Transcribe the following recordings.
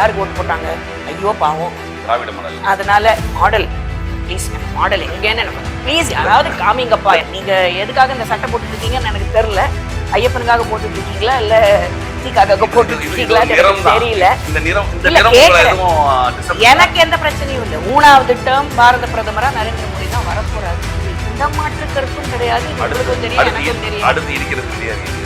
யாருக்கு ஓட்டு போட்டாங்க? ஐயோ பாவம். திராவிட மாடல். அதனால மாடல். ப்ளீஸ் மாடல் எங்கேன்னு எனக்கு ப்ளீஸ் யாராவது காமிங்கப்பா. நீங்க எதுக்காக இந்த சட்டை போட்டுட்டு இருக்கீங்கன்னு எனக்கு தெரியல. ஐயப்பனுக்காக போட்டுட்டு இருக்கீங்களா இல்ல எனக்கு எந்த பிரச்சனையும் இல்லை. மூணாவது டேர்ம் பாரத பிரதமரா நரேந்திர மோடி தான் வரப்போறாரு. இந்த மாற்று கருத்தும் கிடையாது. இது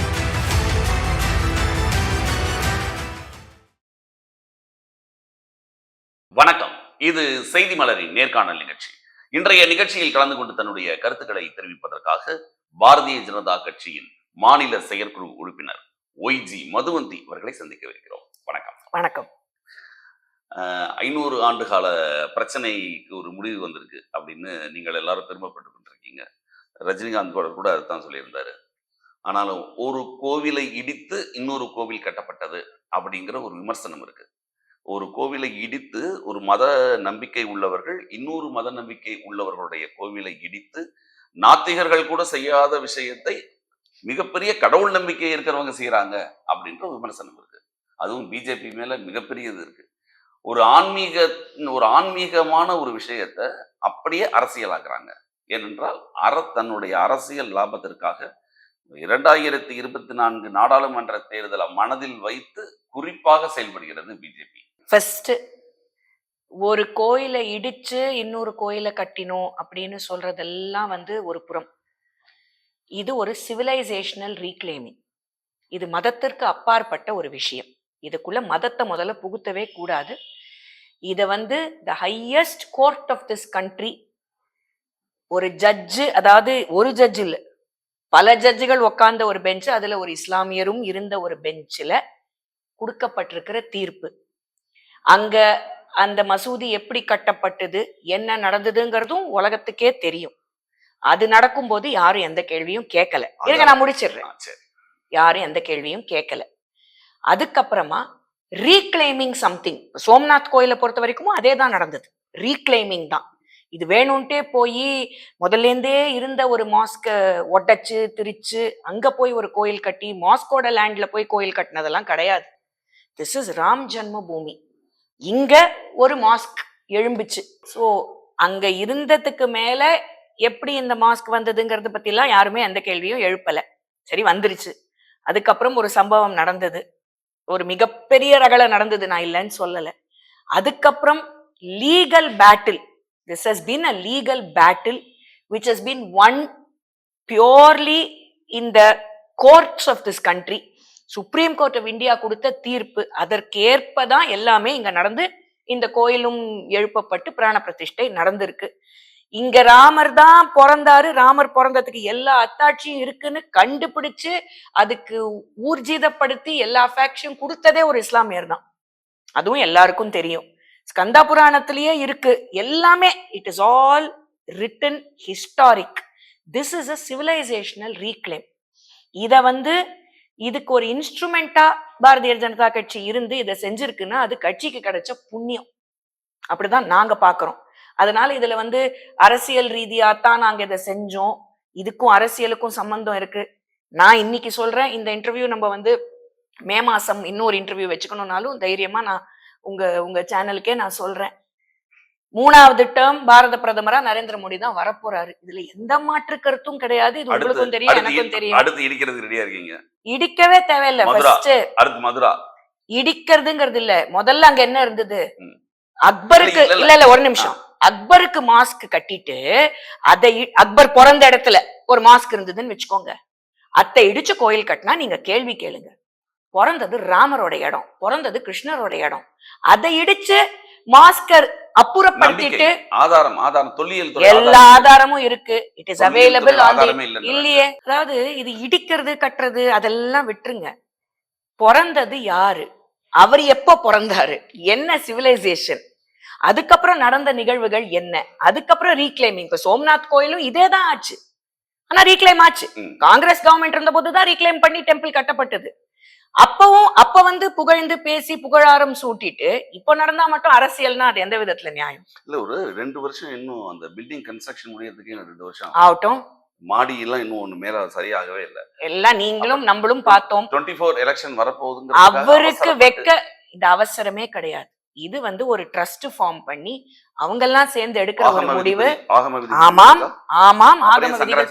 வணக்கம். இது செய்தி மலரின் நேர்காணல் நிகழ்ச்சி. இன்றைய நிகழ்ச்சியில் கலந்து கொண்டு தன்னுடைய கருத்துக்களை தெரிவிப்பதற்காக பாரதிய ஜனதா கட்சியின் மாநில செயற்குழு உறுப்பினர் ஒய்ஜி மதுவந்தி அவர்களை சந்திக்கவிருக்கிறோம். வணக்கம். வணக்கம். ஐநூறு ஆண்டு கால பிரச்சனைக்கு ஒரு முடிவு வந்திருக்கு அப்படின்னு நீங்கள் எல்லாரும் பெருமைப்பட்டு கொண்டிருக்கீங்க. ரஜினிகாந்த் கூட கூட அதுதான் சொல்லியிருந்தாரு. ஆனாலும் ஒரு கோவிலை இடித்து இன்னொரு கோவில் கட்டப்பட்டது அப்படிங்கிற ஒரு விமர்சனம் இருக்கு. ஒரு கோவிலை இடித்து ஒரு மத நம்பிக்கை உள்ளவர்கள் இன்னொரு மத நம்பிக்கை உள்ளவர்களுடைய கோவிலை இடித்து நாத்திகர்கள் கூட செய்யாத விஷயத்தை மிகப்பெரிய கடவுள் நம்பிக்கை இருக்கிறவங்க செய்யறாங்க அப்படின்ற விமர்சனம் இருக்கு. அதுவும் பிஜேபி மேல மிகப்பெரியது இருக்கு. ஒரு ஆன்மீக ஒரு ஆன்மீகமான ஒரு விஷயத்த அப்படியே அரசியலாக்குறாங்க. ஏனென்றால் அற தன்னுடைய அரசியல் லாபத்திற்காக இரண்டாயிரத்தி இருபத்தி நான்கு நாடாளுமன்ற தேர்தலை மனதில் வைத்து குறிப்பாக செயல்படுகிறது பிஜேபி. ஃபஸ்ட்டு ஒரு கோயிலை இடிச்சு இன்னொரு கோயிலை கட்டினோம் அப்படின்னு சொல்றதெல்லாம் வந்து ஒரு புறம். இது ஒரு சிவிலைசேஷனல் ரீக்ளைமிங் இது மதத்திற்கு அப்பாற்பட்ட ஒரு விஷயம். இதுக்குள்ள மதத்தை முதல்ல புகுத்தவே கூடாது. இதை வந்து the highest court of this country ஒரு ஜட்ஜு அதாவது ஒரு ஜட்ஜ் இல்லை பல ஜட்ஜுகள் உட்கார்ந்த ஒரு பெஞ்சு அதுல ஒரு இஸ்லாமியரும் இருந்த ஒரு பெஞ்சில் கொடுக்கப்பட்டிருக்கிற தீர்ப்பு. அங்க அந்த மசூதி எப்படி கட்டப்பட்டது என்ன நடந்ததுங்கிறதும் உலகத்துக்கே தெரியும். அது நடக்கும்போது யாரும் எந்த கேள்வியும் கேட்கல. இருங்க நான் முடிச்சிடுறேன். யாரும் எந்த கேள்வியும் கேட்கல. அதுக்கப்புறமா ரீக்ளைமிங் சம்திங் சோம்நாத் கோயிலை பொறுத்த வரைக்கும் அதே தான் நடந்தது. ரீக்ளைமிங் தான். இது வேணும்ட்டே போய் முதல்லேருந்தே இருந்த ஒரு மாஸ்கை ஒட்டச்சு திரிச்சு அங்க போய் ஒரு கோயில் கட்டி மாஸ்கோட லேண்ட்ல போய் கோயில் கட்டினதெல்லாம் கிடையாது. திஸ் இஸ் ராம் ஜன்ம பூமி இங்க ஒரு மாஸ்க் எழும்புச்சு. ஸோ அங்க இருந்ததுக்கு மேல எப்படி இந்த மாஸ்க் வந்ததுங்கிறத பத்திலாம் யாருமே எந்த கேள்வியும் எழுப்பல. சரி வந்துருச்சு. அதுக்கப்புறம் ஒரு சம்பவம் நடந்தது. ஒரு மிகப்பெரிய ரகலை நடந்தது நான் இல்லைன்னு சொல்லலை. அதுக்கப்புறம் legal battle this has been a legal battle which has been won purely in the courts of this country supreme court of India கொடுத்த தீர்ப்பு. அதற்கேற்ப தான் எல்லாமே இங்க நடந்து இந்த கோயிலும் எழுப்பப்பட்டு பிராண பிரதிஷ்டை நடந்திருக்கு. இங்க ராமர் தான் பிறந்தாரு. ராமர் பிறந்ததுக்கு எல்லா அத்தாட்சியும் இருக்குன்னு கண்டுபிடிச்சு அதுக்கு ஊர்ஜிதப்படுத்தி எல்லா ஃபேக்ஷன் கொடுத்ததே ஒரு இஸ்லாமியர் தான். அதுவும் எல்லாருக்கும் தெரியும். ஸ்கந்தா புராணத்திலேயே இருக்கு. எல்லாமே it is all written historic this is a civilisational reclaim இதை வந்து இதுக்கு ஒரு இன்ஸ்ட்ருமெண்டா பாரதிய ஜனதா கட்சி இருந்து இதை செஞ்சிருக்குன்னா அது கட்சிக்கு கிடைச்ச புண்ணியம். அப்படிதான் நாங்க பாக்குறோம். அதனால இதுல வந்து அரசியல் ரீதியா தான் நாங்க இதை செஞ்சோம். இதுக்கும் அரசியலுக்கும் சம்பந்தம் இருக்கு. நான் இன்னைக்கு சொல்றேன் இந்த இன்டர்வியூ நம்ம வந்து மே மாசம் இன்னொரு இன்டர்வியூ வச்சுக்கணும்னாலும் தைரியமா நான் உங்க உங்க சேனலுக்கே நான் சொல்றேன். மூணாவது டேர்ம் பாரத பிரதமரா நரேந்திர மோடி தான் வரப்போறாரு. இதுல எந்த மாற்று கருத்தும் கிடையாது. இது உங்களுக்கும் தெரியும் எனக்கும் தெரியும். அடுத்து இடிக்கிறது ரெடியா இருக்கீங்க? இடிக்கவே தேவையில்லை. ஃபர்ஸ்ட் அடுத்து மதுரா. இடிக்கிறதுங்கிறது இல்ல. முதல்ல அங்க என்ன இருந்தது. அக்பருக்கு இல்ல, இல்ல. ஒரு நிமிஷம். அக்பருக்கு மாஸ்க் கட்டிட்டு அதை அக்பர் பிறந்த இடத்துல ஒரு மாஸ்க் இருந்ததுன்னு வச்சுக்கோங்க. அத்தை இடிச்சு கோயில் கட்டினா நீங்க கேள்வி கேளுங்க. பிறந்தது ராமரோட இடம் பிறந்தது கிருஷ்ணரோட இடம். அதை இடிச்சு மாஸ்கர் அப்புறப்படுத்திட்டு ஆதாரம் ஆதாரம் தொல்லியல் எல்லா ஆதாரம். ஆதாரமும் இருக்கு. It is available. இல்லையே. அதாவது இது இடிக்கிறது கட்டுறது அதெல்லாம் விட்டுருங்க. பிறந்தது யாரு? அவர் எப்ப பிறந்தாரு? என்ன சிவிலைசேஷன் அதுக்கப்புறம் நடந்த நிகழ்வுகள் என்ன? அதுக்கப்புறம் ரீக்ளைமிங் இப்ப சோம்நாத் கோயிலும் இதே தான் ஆச்சு. ஆனா ரீக்ளைம் ஆச்சு. காங்கிரஸ் கவர்மெண்ட் இருந்த போதுதான் ரீக்ளைம் பண்ணி டெம்பிள் கட்டப்பட்டது. அப்பவும் அப்ப வந்து புகழ்ந்து பேசி புகழாரம் சூட்டிட்டு இப்ப நடந்தா மட்டும் அரசியல்னா அது எந்த விதத்துல நியாயம்? இல்ல ஒரு ரெண்டு வருஷம் இன்னும் அந்த பில்டிங் கன்ஸ்ட்ரக்ஷன் முடியறதுக்கு ரெண்டு வருஷம் ஆகட்டும். மாடி எல்லாம் இன்னும் ஒண்ணு மேல சரியாகவே இல்ல. எல்லாம் நீங்களும் நம்மளும் பார்த்தோம். டுவெண்ட்டி ஃபோர் எலெக்ஷன் வரப்போகுதுங்க அவருக்கு வெக்க இந்த அவசரமே கிடையாது. இது வந்து ஒரு ட்ரஸ்ட் ஃபார்ம் பண்ணி அவங்க எல்லாம் சேர்ந்து எடுக்கிற ஒரு முடிவு. ஆமாம்? ஆமாம் ஆகம விதிகள்.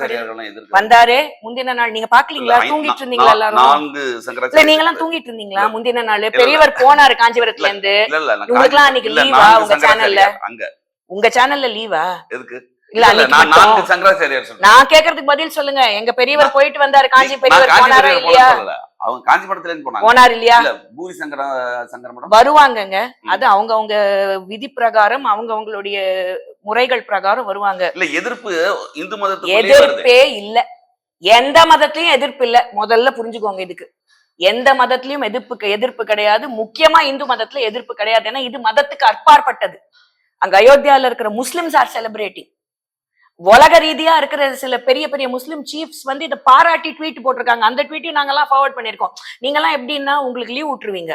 வந்தாரு முந்தின நாள். நீங்க பாக்கலீங்களா? தூங்கிட்டு இருந்தீங்களா எல்லாரும்? நீங்க எல்லாம் தூங்கிட்டு இருந்தீங்களா. முந்தின நாள். பெரியவர் போனாரு காஞ்சிபுரத்துல இருந்து. இவங்களுக்கெல்லாம் காஞ்சி- அன்னைக்கு லீவா உங்க சேனல்ல உங்க சேனல்ல லீவா எதுக்கு? இல்ல நான் சங்கராச்சாரியார் சொல்றேன். நான் கேக்குறதுக்கு பதில் சொல்லுங்க. எங்க பெரியவர் போயிட்டு வந்தாரு காஞ்சி நான் பெரியவர் போனாரா காஞ்சிபுரம் இல்லையா? போனேன்னு சொல்லல. அவங்க காஞ்சிபுரத்துல இருந்து போனாங்க. போனார் இல்லையா? இல்ல பூரி சங்கர சங்கர மடம் வருவாங்கங்க. அது அவங்க அவங்க விதி பிரகாரம் அவங்க அவங்களுடைய முறைகள் பிரகாரம் வருவாங்க. இல்ல எதிர்ப்பு இந்து எதிர்ப்பே இல்ல. எந்த மதத்திலயும் எதிர்ப்பு இல்ல. முதல்ல புரிஞ்சுக்கோங்க இதுக்கு. எந்த மதத்திலயும் எதிர்ப்பு எதிர்ப்பு கிடையாது. முக்கியமா இந்து மதத்துல எதிர்ப்பு கிடையாது. ஏன்னா இது மதத்துக்கு அற்பாற்பட்டது. அங்க அயோத்தியால இருக்கிற முஸ்லிம்ஸ் ஆர் செலிப்ரேட்டிங். உலக ரீதியா இருக்கிற சில பெரிய பெரிய முஸ்லிம் சீஃப்ஸ் வந்து இதை பாராட்டி ட்வீட் போட்டிருக்காங்க. அந்த ட்வீட்டையும் நாங்கெல்லாம் ஃபார்வர்ட் பண்ணிருக்கோம் நீங்கெல்லாம் எப்படின்னா உங்களுக்கு லீவ் விட்டுருவீங்க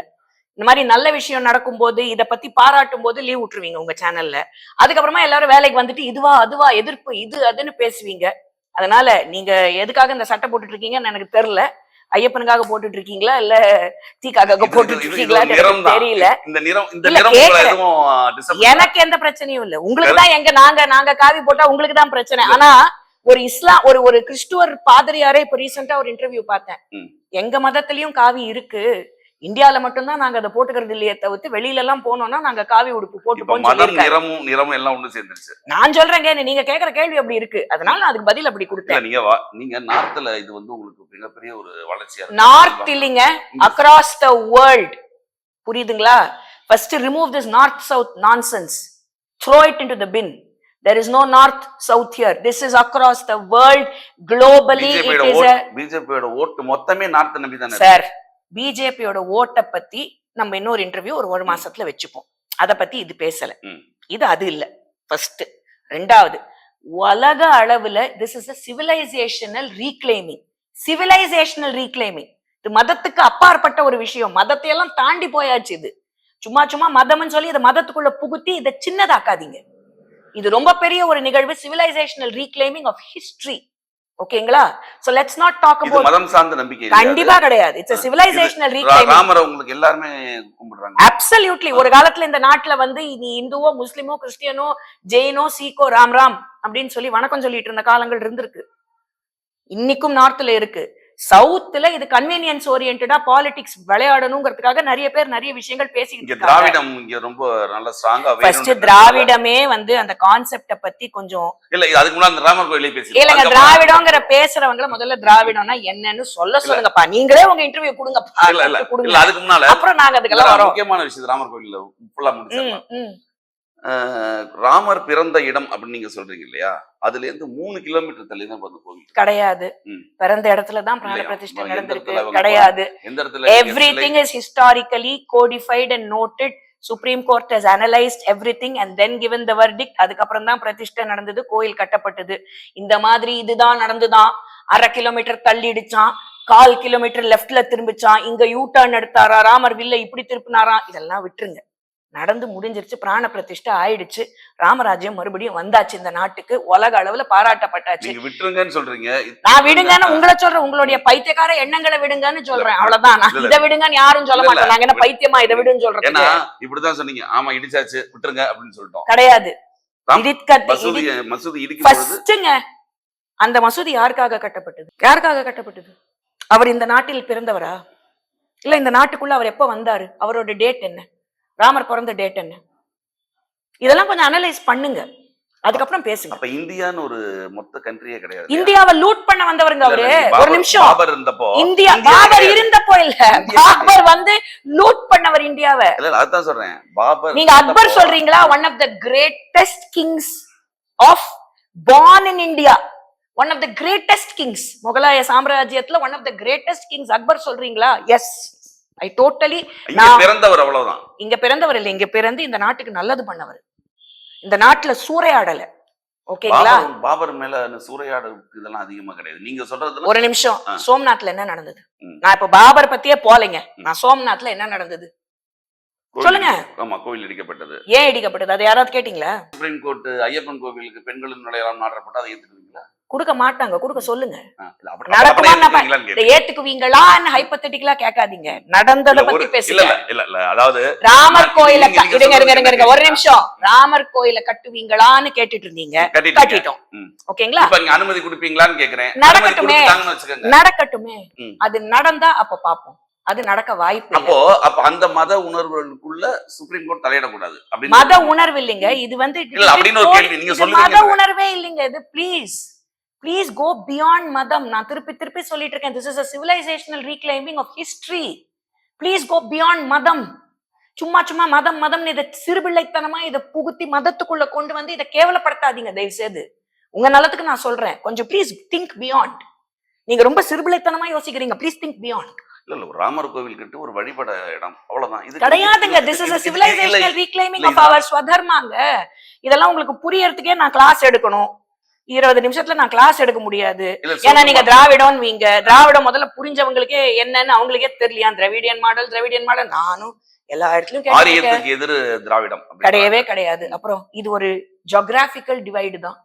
இந்த மாதிரி நல்ல விஷயம் நடக்கும்போது இதை பத்தி பாராட்டும் போது லீவ் விட்டுருவீங்க உங்க சேனல்ல அதுக்கப்புறமா எல்லாரும் வேலைக்கு வந்துட்டு இதுவா அதுவா எதிர்ப்பு இது அதுன்னு பேசுவீங்க. அதனால நீங்க எதுக்காக இந்த சட்டை போட்டுட்டு இருக்கீங்கன்னு எனக்கு தெரியல. ஐயப்பனுக்காக போட்டுட்டு இருக்கீங்களா இல்ல தீக்காக போட்டுட்டு தான். தெரியல. இந்த நிறம் இந்த நிறம் எனக்கு எந்த பிரச்சனையும் இல்ல. உங்களுக்கு தான் எங்க நாங்க நாங்க காவி போட்டா உங்களுக்கு தான் பிரச்சனை. ஆனா ஒரு இஸ்லாம் ஒரு ஒரு கிறிஸ்துவர் பாதிரியாரே இப்ப ரீசெண்டா ஒரு இன்டர்வியூ பார்த்தேன். எங்க மதத்திலயும் காவி இருக்கு. இந்தியால மட்டும்தான் நாங்க அதை போட்டுக்கிறது இல்லையே தவிர்த்து வெளியில எல்லாம் போனோம்னா நாங்க காவி உடுப்பு சொல்லியிருக்காரு. நிறமும் நிறமும் எல்லாம் ஒண்ணு சேர்ந்துருச்சு. நான் சொல்றேங்க நீங்க கேக்குற கேள்வி அப்படி இருக்கு. அதனால நான் அதுக்கு பதில் அப்படி கொடுத்தேன். நீங்க நீங்க நார்த்ல இது வந்து உங்களுக்கு மிகப்பெரிய ஒரு வளர்ச்சியா. நார்த் இல்லைங்க அக்ராஸ் த வேர்ல்ட் புரியுதுங்களா? First remove this north south nonsense throw it into the bin there is no north south here this is across the world globally பிஜேபியோட ஓட்டு மொத்தமே நார்த் நம்பி தானே. சார் பிஜேபியோட ஓட்டை பத்தி நம்ம இன்னொரு இன்டர்வியூ ஒரு ஒரு மாசத்துல வச்சுப்போம். அத பத்தி இது பேசல. இது அது இல்ல. ஃபர்ஸ்ட் ரெண்டாவது. உலக அளவுல this is a civilisational reclaiming civilisational reclaiming இது மதத்துக்கு அப்பாற்பட்ட ஒரு விஷயம். மதத்தை எல்லாம் தாண்டி போயாச்சு இது. சும்மா சும்மா மதம்னு சொல்லி இதை மதத்துக்குள்ள புகுத்தி இதை சின்னதாக்காதீங்க. இது ரொம்ப பெரிய ஒரு நிகழ்வு. சிவிலைசேஷனல் ரீக்ளைமிங் ஆஃப் ஹிஸ்டரி ஓகேங்களா? சோ லெட்ஸ் நாட் டாக் இது அபவுட் மதம் சார்ந்த நம்பிக்கை? கண்டிப்பா கிடையாது. இட்ஸ் சிவிலைசேஷனல் ரா- ரீக்ளைமிங் ராமரை உங்களுக்கு எல்லாருமே கும்பிடுறாங்க. அப்சல்யூட்லி ஒரு காலத்துல இந்த நாட்டுல வந்து நீ இந்துவோ முஸ்லிமோ கிறிஸ்டியனோ ஜெயினோ சீக்கோ ராம் ராம் அப்படின்னு சொல்லி வணக்கம் சொல்லிட்டு இருந்த காலங்கள் இருந்திருக்கு. இன்னைக்கும் நார்த்ல இருக்கு. சவுத்துல இது கன்வீனியன்ஸ் ஓரியன்டா பாலிடிக்ஸ் விளையாடணுங்கிறதுக்காக நிறைய பேர் நிறைய விஷயங்கள் பேசிக்கிட்டு திராவிடம் இங்க ரொம்ப நல்ல ஸ்ட்ராங்கா ஃபர்ஸ்ட் திராவிடமே வந்து அந்த கான்செப்ட பத்தி கொஞ்சம் இல்ல அதுக்கு முன்னாடி ராமர் கோயிலே பேசி இல்லங்க திராவிடங்கிற பேசுறவங்கள முதல்ல திராவிடம்னா என்னன்னு சொல்ல சொல்லுங்கப்பா. நீங்களே உங்க இன்டர்வியூ கொடுங்கப்பா இல்ல இல்ல. அதுக்கு முன்னால அப்புறம் நாங்க அதுக்கெல்லாம் வரோம். முக்கியமான விஷயம் ராமர் கோயில்ல ஃபுல்லா முடிச்சிடலாம். ராமர் பிறந்த இடம் அப்படின்னு நீங்க சொல்றீங்க இல்லையா? அதுல இருந்து மூணு கிலோமீட்டர் தள்ளி தான் அந்த கோவில். கிடையாது. பிறந்த இடத்துல தான் பிராண? பிரதிஷ்டை நடந்திருக்கு. கிடையாது. எந்த இடத்துல? Everything is historically codified and noted supreme court has analysed everything and then given the verdict அதுக்கப்புறம் தான் பிரதிஷ்டை நடந்தது கோயில் கட்டப்பட்டது. இந்த மாதிரி இதுதான் நடந்துதான். அரை கிலோமீட்டர் தள்ளிடுச்சான். கால் கிலோமீட்டர் லெஃப்ட்ல திரும்பிச்சான். இங்க யூ டர்ன் எடுத்தாரா? ராமர் வில்ல இப்படி திருப்பினாராம் இதெல்லாம் விட்டுருங்க. நடந்து முடிஞ்சிருச்சு பிராண பிரதிஷ்டை ஆயிடுச்சு. ராமராஜ்யம் மறுபடியும் வந்தாச்சு இந்த நாட்டுக்கு. உலக அளவுல பாராட்டப்பட்டாச்சு. விட்டுருங்கன்னு சொல்றீங்க. நான் விடுங்கன்னு உங்களை சொல்றேன். உங்களுடைய பைத்தியக்கார எண்ணங்களை விடுங்கன்னு சொல்றேன். அவ்வளவுதான். நான் இதை விடுங்கன்னு யாரும் சொல்ல மாட்டோம். நாங்க என்ன பைத்தியமா இதை விடுன்னு சொல்றதுக்கு? இப்படிதான் சொன்னீங்க. ஆமா இடிச்சாச்சு விட்டுருங்க அப்படின்னு சொல்லிட்டோம். கிடையாது. அந்த மசூதி யாருக்காக கட்டப்பட்டது? யாருக்காக கட்டப்பட்டது? அவர் இந்த நாட்டில் பிறந்தவரா? இல்ல இந்த நாட்டுக்குள்ள அவர் எப்ப வந்தாரு? அவரோட டேட் என்ன? ராமர் பிறந்த டேட் என்ன? இதெல்லாம் கொஞ்சம் அனலைஸ் பண்ணுங்க. அதுக்கப்புறம் பேசுங்க. அப்ப இந்தியான்னு ஒரு மொத்த கண்ட்ரியே கிடையாது இந்தியாவை லூட் பண்ண வந்தவருங்க அவரு. ஒரு நிமிஷம். பாபர் இருந்தப்போ. இந்தியா பாபர். இருந்தப்போ இல்ல. பாபர் வந்து லூட் பண்ணவர் இந்தியாவை. இல்ல அதான் சொல்றேன். பாபர் நீங்க அக்பர் சொல்றீங்களா? One of the greatest kings of born in India one of the greatest kings முகலாய சாம்ராஜ்யத்துல one of the greatest kings Akbar சொல்றீங்களா? எஸ் ஐ டோட்டலி பிறந்தவர் அவ்வளவுதான். இங்க பிறந்தவர் இல்ல. இங்க பிறந்து இந்த நாட்டுக்கு நல்லது பண்ணவர். இந்த நாட்டுல சூறையாடல. ஓகேங்களா? பாபர் மேல அந்த சூறையாடு இதெல்லாம் அதிகமா கிடையாது. நீங்க சொல்றதுல ஒரு நிமிஷம். சோம்நாத்ல என்ன நடந்தது. நான் இப்ப பாபர் பத்தியே போலைங்க நான் சோம்நாத்ல என்ன நடந்தது? சொல்லுங்க. ஆமா கோவில் இடிக்கப்பட்டது. ஏன் இடிக்கப்பட்டது? அதை யாராவது கேட்டீங்களா? சுப்ரீம் கோர்ட் ஐயப்பன் கோவிலுக்கு பெண்களும் நுழையலாம் மாற்றப்பட்டு அதை ஏத்துக்குவீங்களா கொடுக்க மாட்டாங்க கொடுக்க சொல்லுங்க. ஏத்துக்குவீங்களான்னு ஹைப்பத்தட்டிக்கலா கேட்காதீங்க. நடந்ததை பத்தி பேசுங்க. அதாவது ராமர் கோயில இருங்க ஒரு? நிமிஷம். ராமர் கோயில கட்டுவீங்களான்னு கேட்டுட்டு இருந்தீங்க. கட்டிட்டோம். ஓகேங்களா? அனுமதி கொடுப்பீங்களான்னு கேக்குறேன் நடக்கட்டுமே. நடக்கட்டுமே. அது நடந்தா அப்ப பாப்போம். அது நடக்க வாய்ப்பு அப்போ அப்ப அந்த மத உணர்வுகளுக்குள்ள சுப்ரீம் கோர்ட் தலையிடக்கூடாது. மத உணர்வு இல்லைங்க. இது வந்து மத உணர்வே இல்லைங்க. இது ப்ளீஸ் ப்ளீஸ் கோ பியாண்ட் மதம் நான் திருப்பி திருப்பி சொல்லிட்டு இருக்கேன் this is a civilisational reclaiming of history please go beyond மதம் சும்மா சும்மா மதம் மதம்னு இதை சிறுபிள்ளைத்தனமா இதை புகுத்தி மதத்துக்குள்ள கொண்டு வந்து இதை கேவலப்படுத்தாதீங்க. தயவு செய்து. உங்க நலத்துக்கு நான் சொல்றேன். கொஞ்சம் ப்ளீஸ் திங்க் பியாண்ட் நீங்க ரொம்ப சிறுபிள்ளைத்தனமா யோசிக்கிறீங்க. ப்ளீஸ் திங்க் பியாண்ட் இல்ல இல்ல. ராமர் கோவில் கட்டு ஒரு வழிபட இடம். அவ்வளவுதான். இது கிடையாதுங்க. This is a civilisational reclaiming of our ஸ்வதர்மாங்க இதெல்லாம் உங்களுக்கு புரியறதுக்கே நான் கிளாஸ் எடுக்கணும். இருபது நிமிஷத்துல நான் கிளாஸ் எடுக்க முடியாது. ஏன்னா நீங்க திராவிடம் வீங்க. திராவிடம் முதல்ல புரிஞ்சவங்களுக்கே என்னன்னு அவங்களுக்கே தெரியலையா? Dravidian model Dravidian model. நானும் எல்லா இடத்துலயும் எதிர் திராவிடம் கிடையவே கிடையாது. அப்புறம் இது ஒரு ஜியோகிராபிக்கல் டிவைடு தான்.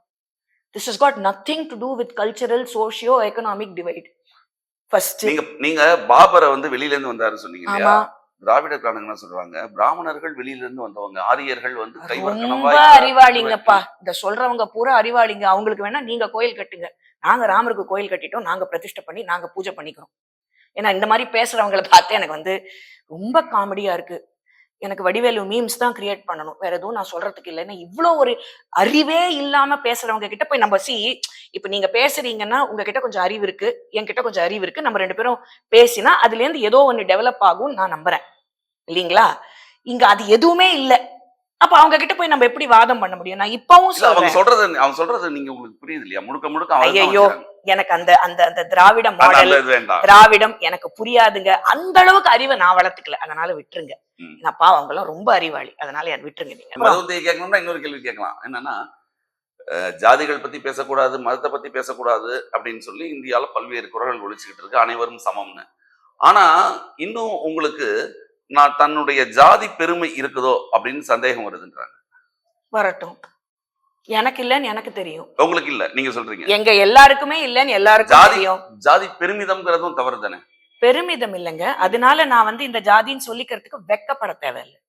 This is got nothing to do with cultural socio economic divide first நீங்க நீங்க பாபரை வந்து வெளியில இருந்து வந்தாரு சொன்னீங்க திராவிடக்காரங்க என்ன சொல்றாங்க. பிராமணர்கள் வெளியில இருந்து வந்தவங்க. ஆரியர்கள் வந்து ரொம்ப அறிவாளிங்கப்பா. இந்த சொல்றவங்க பூரா அறிவாளிங்க. அவங்களுக்கு வேணா நீங்க கோயில் கட்டுங்க. நாங்க ராமருக்கு கோயில் கட்டிட்டோம். நாங்க பிரதிஷ்டை பண்ணி நாங்க பூஜை பண்ணிக்கிறோம். ஏன்னா இந்த மாதிரி பேசுறவங்கள பார்த்து எனக்கு வந்து ரொம்ப காமெடியா இருக்கு. எனக்கு வடிவேலு மீம்ஸ் தான் கிரியேட் பண்ணணும். வேற எதுவும் நான் சொல்றதுக்கு இல்லை. ஏன்னா இவ்வளோ ஒரு அறிவே இல்லாம பேசுறவங்க கிட்ட போய் நம்ம சி இப்ப நீங்க பேசுறீங்கன்னா உங்ககிட்ட கொஞ்சம் அறிவு இருக்கு என்கிட்ட கொஞ்சம் அறிவு இருக்கு. நம்ம ரெண்டு பேரும் பேசினா அதுல இருந்து ஏதோ ஒன்று டெவலப் ஆகும் நான் நம்புறேன். இல்லைங்களா? இங்க அது எதுவுமே இல்லை. அப்ப அவங்க கிட்ட போய் நம்ம எப்படி வாதம் பண்ண முடியும்? நான் இப்பவும் அவங்க சொல்றது அவங்க சொல்றது நீங்க உங்களுக்கு புரியுது இல்லையா? முழுக்க முழுக்க. வச்சுக்கிறாங்க. எனக்கு அந்த அந்த அந்த திராவிட அது மாடல் திராவிடம் எனக்கு புரியாதுங்க. அந்த அளவுக்கு அறிவை நான் வளர்த்துக்கல. அதனால விட்டுருங்க. நான் பாவம் அவங்க எல்லாம் ரொம்ப அறிவாளி. அதனால அதை விட்டுருங்க நீங்க. கேட்கணும்னா இன்னொரு கேள்வி கேட்கலாம். என்னன்னா ஜாதிகள் பத்தி பேசக்கூடாது மதத்தை பத்தி பேசக்கூடாது அப்படின்னு சொல்லி இந்தியால பல்வேறு குரல்கள் ஒழிச்சுக்கிட்டு இருக்கு. அனைவரும் சமம்னு. ஆனா இன்னும் உங்களுக்கு நான் தன்னுடைய ஜாதி பெருமை இருக்குதோ அப்படின்னு சந்தேகம் வருதுன்றாங்க. வரட்டும். எனக்கு இல்லைன்னு எனக்கு தெரியும். உங்களுக்கு இல்ல நீங்க சொல்றீங்க. எங்க எல்லாருக்குமே இல்லைன்னு எல்லாருக்கும் ஜாதி தெரியும். ஜாதி பெருமிதம்ங்கிறதும் தவறு தானே பெருமிதம் இல்லைங்க. அதனால நான் வந்து இந்த ஜாதின்னு சொல்லிக்கிறதுக்கு வெக்கப்பட தேவையில்லை.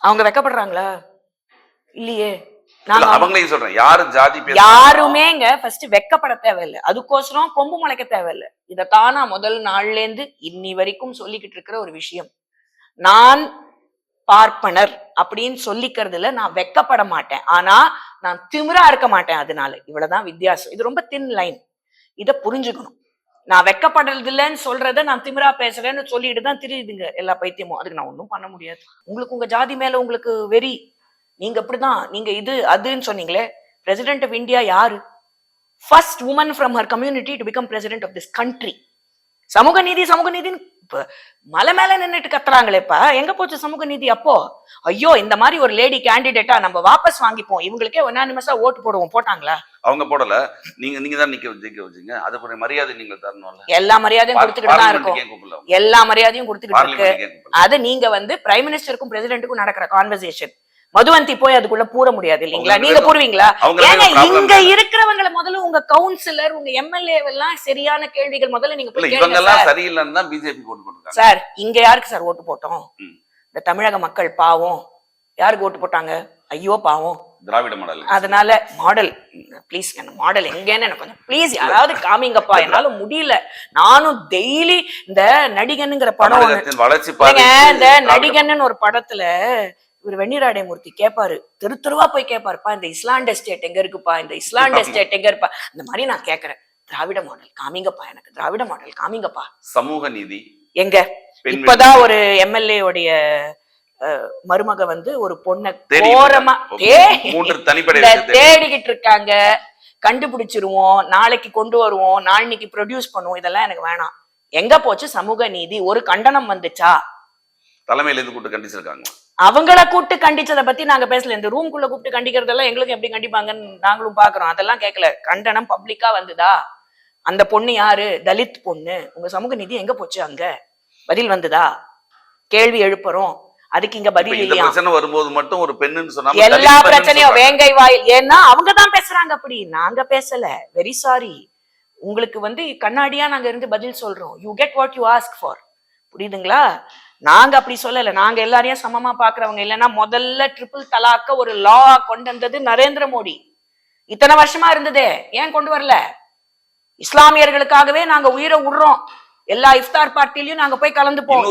அவங்க வெக்கப்படுறாங்களா? இல்லையே. அவங்களையும் சொல்றேன். யாரு ஜாதி யாருமேங்க ஃபர்ஸ்ட் வெக்கப்பட தேவையில்லை. அதுக்கோசரம் கொம்பு முளைக்க தேவையில்லை. இதைத்தான் நான் முதல் நாள்ல இருந்து இன்னி வரைக்கும் சொல்லிக்கிட்டு இருக்கிற ஒரு விஷயம். நான் பார்ப்பனர் அப்படின்னு சொல்லிக்கிறதுல நான் வெக்கப்பட மாட்டேன். ஆனா நான் திமிரா இருக்க மாட்டேன் அதனால. இவ்வளவுதான் வித்தியாசம். இது ரொம்ப தின் லைன் இதை புரிஞ்சுக்கணும். நான் வெக்கப்படுறது இல்லைன்னு சொல்றத நான் திமிரா பேசுறேன்னு சொல்லிட்டு தான் தெரியுதுங்க எல்லா பைத்தியமும். அதுக்கு நான் ஒன்றும் பண்ண முடியாது. உங்களுக்கு உங்க ஜாதி மேல உங்களுக்கு வெறி. நீங்க அப்படிதான் நீங்க இது அதுன்னு சொன்னீங்களே. பிரசிடென்ட் ஆஃப் இந்தியா யாரு? First woman from her community to become president of this country சமூக நீதி சமூக நீதினு மலை மேல நின்னுட்டு கத்துறாங்களேப்பா. எங்க போச்சு சமூக நீதி அப்போ? ஐயோ இந்த மாதிரி ஒரு லேடி கேண்டிடேட்டா நம்ம வாபஸ் வாங்கிப்போம். இவங்களுக்கே ஒன்னானிமஸா ஓட்டு போடுவோம். போட்டாங்களா? அவங்க போடல. நீங்க நீங்க தான் நிக்க ஜெயிக்க வச்சீங்க. அதுக்கு ஒரு மரியாதை நீங்க தரணும்ல. எல்லா மரியாதையும் கொடுத்துக்கிட்டு தான் இருக்கும்? எல்லா மரியாதையும் கொடுத்துக்கிட்டு இருக்கு? அது நீங்க வந்து பிரைம் மினிஸ்டருக்கும் பிரசிடென்ட்டுக்கும் நடக்கிற கான்வர்சேஷன் மதுவந்தி போய் அதுக்குள்ள பூர முடியாது இல்லைங்களா? நீங்க பூருவீங்களா ஏங்க இங்க. இருக்கிறவங்களை முதல்ல உங்க கவுன்சிலர் உங்க எம்எல்ஏ எல்லாம் சரியான கேள்விகள் முதல்ல நீங்க போய் சரியில்லைன்னு சார் இங்க யாருக்கு சார் ஓட்டு போட்டோம். இந்த தமிழக மக்கள் பாவம். யாருக்கு ஓட்டு போட்டாங்க? ஐயோ பாவம். திராவிட மாடல். அதனால மாடல். ப்ளீஸ் மாடல் எங்கன்னு எனக்கு கொஞ்சம் ப்ளீஸ் யாராவது காமிங்கப்பா. என்னால முடியல. நானும் டெய்லி இந்த நடிகனுங்கிற படம் இந்த நடிகன்னு ஒரு படத்துல இவர் வெண்ணிராடை மூர்த்தி கேட்பாரு தெரு தெருவா போய் கேட்பாருப்பா இந்த இஸ்லாண்ட் எஸ்டேட் எங்க இருக்குப்பா? இந்த இஸ்லாண்ட். எஸ்டேட் எங்க இருப்பா? இந்த மாதிரி நான் கேக்குறேன். திராவிட மாடல் காமிங்கப்பா எனக்கு. திராவிட மாடல் காமிங்கப்பா. சமூக நீதி. எங்க? இப்பதான் ஒரு எம்எல்ஏ உடைய மருமக வந்து ஒரு பொண்ணை கோரமா தேடிக்கிட்டு இருக்காங்க கண்டுபிடிச்சிருவோம். நாளைக்கு கொண்டு வருவோம். நாளைக்கு ப்ரொடியூஸ் பண்ணுவோம். இதெல்லாம் எனக்கு வேணாம். எங்க போச்சு? சமூக நீதி. ஒரு கண்டனம் வந்துச்சா? தலைமையில இருந்து கூட்டு கண்டிச்சிருக்காங்க. அவங்கள கூப்பிட்டு கண்டிச்சதை பத்தி நாங்க பேசல. இந்த ரூம்குள்ள கூப்பிட்டு கண்டிக்கிறதெல்லாம் எங்களுக்கு எப்படி கண்டிப்பாங்கன்னு நாங்களும் பாக்குறோம். அதெல்லாம் கேட்கல கண்டனம் பப்ளிக்கா வந்துதா? அந்த பொண்ணு யாரு? தலித் பொண்ணு. உங்க சமூக நீதி எங்க போச்சு அங்க? பதில் வந்துதா? கேள்வி எழுப்புறோம். அதுக்கு இங்க பதில் இல்லையா? பிரச்சனை வரும்போது மட்டும் ஒரு பெண்ணுன்னு சொன்னா எல்லா பிரச்சனையும் வேங்கை வாயில். ஏன்னா அவங்க தான் பேசுறாங்க அப்படி. நாங்க பேசல. வெரி சாரி உங்களுக்கு வந்து கண்ணாடியா நாங்க இருந்து பதில் சொல்றோம். You get what you ask for புரியுதுங்களா? நாங்க அப்படி சொல்லல. நாங்க எல்லாரையும் சமமா பாக்குறவங்க இல்லைன்னா முதல்ல ட்ரிபிள் தலாக்க ஒரு லா கொண்டு வந்தது நரேந்திர மோடி. இத்தனை வருஷமா இருந்ததே. ஏன் கொண்டு வரல? இஸ்லாமியர்களுக்காகவே நாங்க உயிரை விடுறோம் எல்லா இஃப்தார் பார்ட்டிலையும் நாங்க போய் கலந்துப்போம்.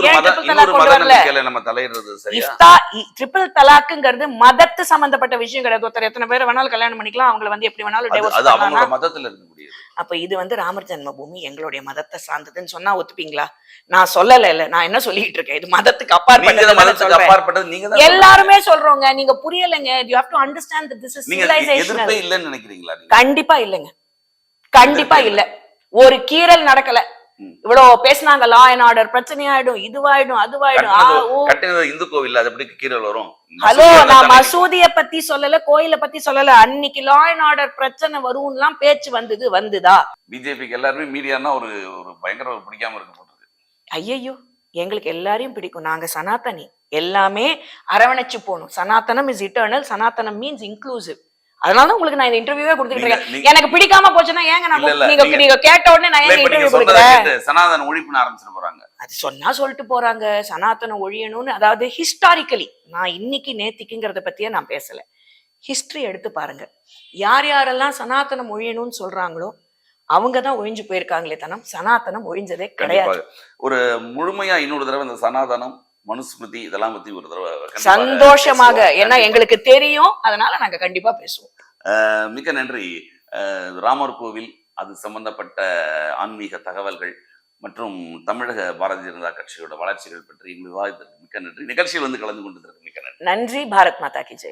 நம்ம தலையிடுறது சரியா? இஃப்தா ட்ரிபிள் தலாக்குங்கிறது மதத்து சம்பந்தப்பட்ட விஷயம் கிடையாது. ஒருத்தர் எத்தனை பேர் வேணாலும் கல்யாணம் பண்ணிக்கலாம். அவங்கள வந்து எப்படி வேணாலும் இருக்கக்கூடியது அப்ப இது வந்து ராமர் ஜென்மபூமி எங்களுடைய மதத்தை சார்ந்ததுன்னு சொன்னா ஒத்துப்பீங்களா? நான் சொல்லல இல்ல. நான் என்ன சொல்லிட்டு இருக்கேன்? இது மதத்துக்கு அப்பாற்பட்டது. எல்லாருமே சொல்றோங்க. நீங்க புரியலைங்க. You have to understand this is இல்லைன்னு நினைக்கிறீங்களா கண்டிப்பா இல்லைங்க. கண்டிப்பா இல்ல. ஒரு கீறல் நடக்கல. இவ்வளவு பேசுனாங்க லா அண்ட் ஆர்டர் பிரச்சனையாயிடும் இதுவாயிடும் அதுவாயிடும். இந்து கோவில் அது எப்படி கீழே வரும்? ஹலோ நான் மசூதிய பத்தி சொல்லல கோயில பத்தி சொல்லல. அன்னைக்கு லா அண்ட் ஆர்டர் பிரச்சனை வரும்லாம் பேச்சு வந்தது வந்துதா? பிஜேபிக்கு எல்லாருமே மீடியானா ஒரு ஒரு பயங்கர ஒரு பிடிக்காம இருக்க போட்டுருக்கு ஐயையோ எங்களுக்கு எல்லாரையும் பிடிக்கும். நாங்க சனாதனி. எல்லாமே அரவணைச்சு போகணும். சனாதனம் இஸ் இட்டர்னல் சனாதனம் மீன்ஸ் இன்க்ளூசிவ் அதனால தான் உங்களுக்கு நான் இந்த இன்டர்வியூவே கொடுத்துட்டு இருக்கேன். எனக்கு பிடிக்காம போச்சுன்னா ஏங்க நான் நீங்க நீங்க- கேட்ட உடனே நான் ஏங்க இன்டர்வியூ கொடுக்குறேன் சனாதன ஒழிப்புன்னு ஆரம்பிச்சிட போறாங்க. அது சொன்னா சொல்லிட்டு போறாங்க. சனாதனம் ஒழியணும்னு அதாவது ஹிஸ்டாரிக்கலி நான் இன்னைக்கு நேத்திக்குங்கிறத பத்தியே நான் பேசல. ஹிஸ்டரி எடுத்து பாருங்க. யார் யாரெல்லாம் சனாதனம் ஒழியணும்னு சொல்றாங்களோ அவங்க தான் ஒழிஞ்சு போயிருக்காங்களே தனம். சனாதனம் ஒழிஞ்சதே கிடையாது. ஒரு முழுமையா இன்னொரு தடவை இந்த சனாதனம் மனுஸ்மிருதி இதெல்லாம் பத்தி ஒரு தடவை சந்தோஷமாக. ஏன்னா. எங்களுக்கு தெரியும். அதனால நாங்க கண்டிப்பா பேசுவோம். மிக்க நன்றி. ராமர் கோவில் அது சம்பந்தப்பட்ட ஆன்மீக தகவல்கள் மற்றும் தமிழக பாரதிய ஜனதா கட்சியோட வளர்ச்சிகள் பற்றி விவாதத்திற்கு மிக்க நன்றி. நிகழ்ச்சியில் வந்து கலந்து கொண்டதற்கு மிக்க நன்றி. நன்றி. பாரத் மாதா கி ஜெய்.